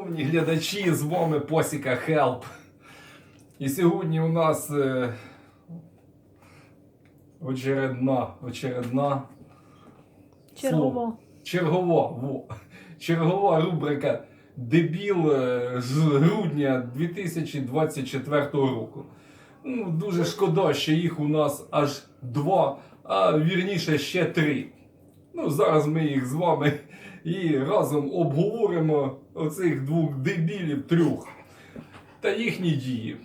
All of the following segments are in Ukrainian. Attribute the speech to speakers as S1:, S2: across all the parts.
S1: Шановні глядачі, з вами Посіка Хелп. І сьогодні у нас е, очередна, очередна
S2: Чергово.
S1: чергова, во, чергова рубрика Дебіл е, з грудня 2024 року. Ну, дуже шкода, що їх у нас аж два, а вірніше ще три. Ну, зараз ми їх з вами і разом обговоримо оцих двох дебілів трьох та їхні дії.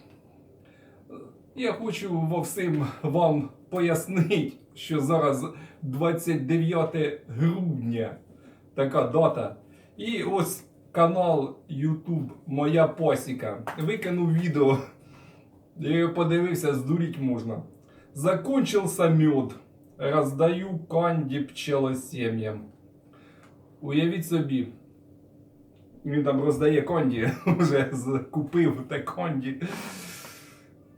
S1: Я хочу всім вам пояснити, що зараз 29 грудня така дата. І ось канал YouTube Моя Посіка. Викинув відео. Я його подивився, здуріть можна. Закончился мед. Роздаю канді пчелосем'ям. Уявіть собі. Він там роздає конді, вже купив те конді.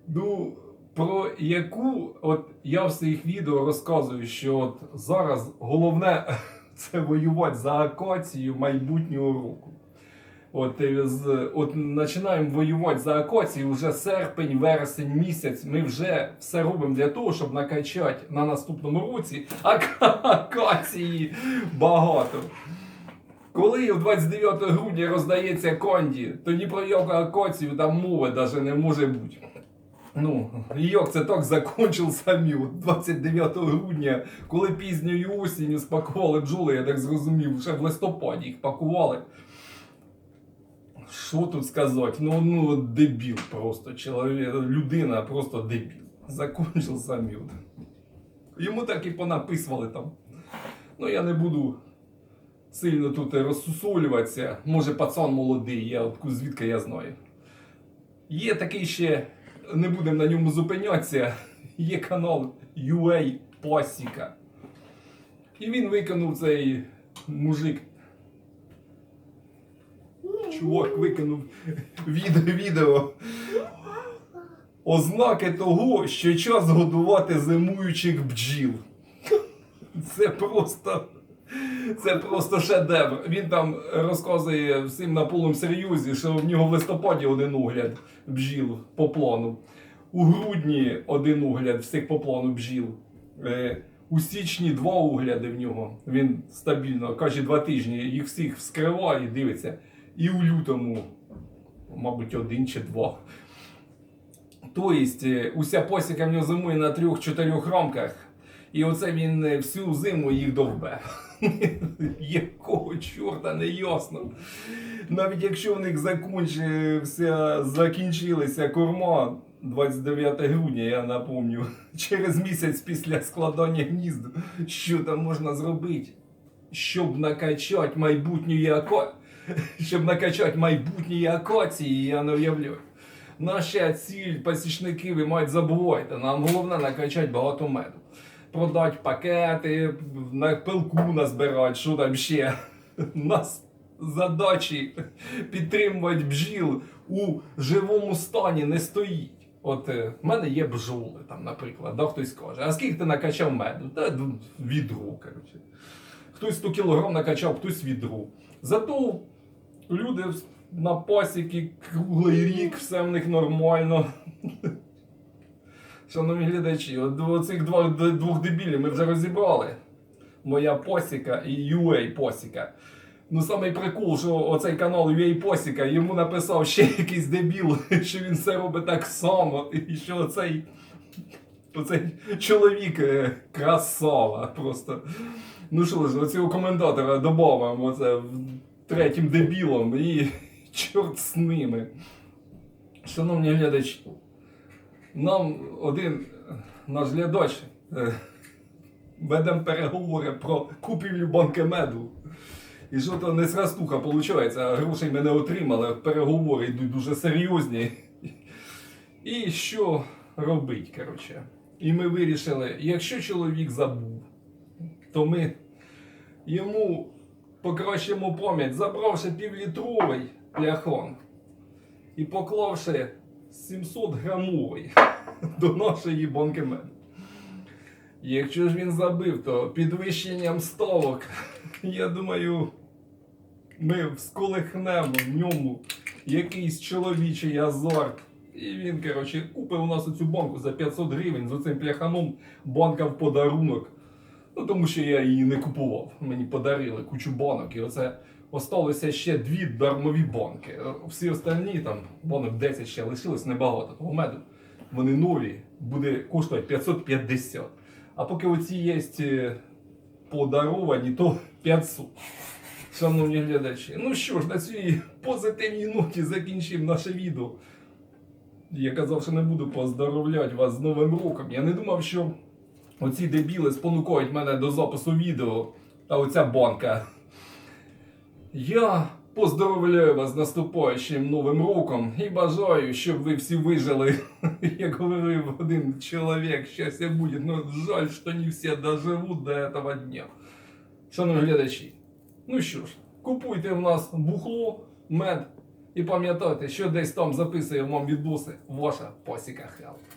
S1: Ну, про яку, от я в своїх відео розказую, що от зараз головне це воювати за акацію майбутнього року. От, е, от починаємо воювати за акацію вже серпень, вересень місяць. Ми вже все робимо для того, щоб накачати на наступному році ака- акації багато. Коли в 29 грудня роздається конді, тоді про яку акацію там мови навіть не може бути. Ну, як це так закончив самі. 29 грудня, коли пізньою осінню спакували бджоли, я так зрозумів, ще в листопаді їх пакували. Що тут сказати? Ну, ну дебіл просто. Чоловік, людина просто дебіл. Закончив самі. Йому так і понаписували там. Ну, я не буду сильно тут розсусолюватися. Може, пацан молодий, я от звідки я знаю. Є такий ще, не будемо на ньому зупинятися, є канал UA Посіка. І він виконав цей мужик. Чувак виконав відео, відео. Ознаки того, що час годувати зимуючих бджіл. Це просто. Це просто шедевр. Він там розказує всім на повному серйозі, що в нього в листопаді один огляд бджіл по плану. У грудні один огляд всіх по плану бджіл. Е, У січні два огляди в нього. Він стабільно, каже, два тижні. Їх всіх вскриває і дивиться. І у лютому, мабуть, один чи два. Тобто, е, уся посіка в нього зимує на трьох-чотирьох рамках. І оце він е, всю зиму їх довбе. Якого чорта не ясно. Навіть якщо в них закінчився, закінчилися корма 29 грудня, я напомню, через місяць після складання гнізд, що там можна зробити, щоб накачати майбутньої ако... щоб накачати майбутні акації, я не уявляю. Наша ціль пасічники, ви мають забувати. Нам головне накачати багато меду. Продати пакети, на пилку назбирати, що там ще. Нас задачі підтримувати бджіл у живому стані не стоїть. От е, в мене є бджоли, там, наприклад, да, хтось каже, а скільки ти накачав меду? Та відру, коротше. Хтось 100 кілограм накачав, хтось відру. Зато люди на пасіки круглий рік, все в них нормально. Шановні глядачі, оцих двох, дебілів ми вже розібрали. Моя посіка і UA посіка. Ну, самий прикол, що оцей канал UA Посіка йому написав ще якийсь дебіл, що він все робить так само, і що оцей, оцей чоловік е, красава просто. Ну що ж, оцього коментатора додамо третім дебілом і чорт з ними. Шановні глядачі, нам один наш глядач е, ведемо переговори про купівлю банки меду. І що то не срастуха виходить, а грошей ми не отримали, переговори йдуть дуже серйозні. І що робить, коротше? І ми вирішили, якщо чоловік забув, то ми йому покращимо пам'ять, забравши півлітровий пляхон і поклавши 700 грамовий до нашої банки меду. Якщо ж він забив, то підвищенням ставок, я думаю, ми всколихнемо в ньому якийсь чоловічий азарт. І він, коротше, купив у нас оцю банку за 500 гривень з оцим пляханом банка в подарунок. Ну, тому що я її не купував. Мені подарили кучу банок, і оце осталося ще дві дармові банки. Всі остальні там банок 10 ще лишилось небагато. Того меду вони нові, буде коштувати 550. А поки оці є е, подаровані, то 500. Шановні глядачі, ну що ж, на цій позитивній ноті закінчимо наше відео. Я казав, що не буду поздоровляти вас з Новим роком. Я не думав, що оці дебіли спонукають мене до запису відео, а оця банка. Я поздоровляю вас з наступаючим новим роком і бажаю, щоб ви всі вижили, як говорив один чоловік, щастя буде. Ну, жаль, що не всі доживуть до этого дня. Шановні глядачі, ну що ж, купуйте в нас бухло, мед і пам'ятайте, що десь там записує вам відоси ваша пасіка Хелп.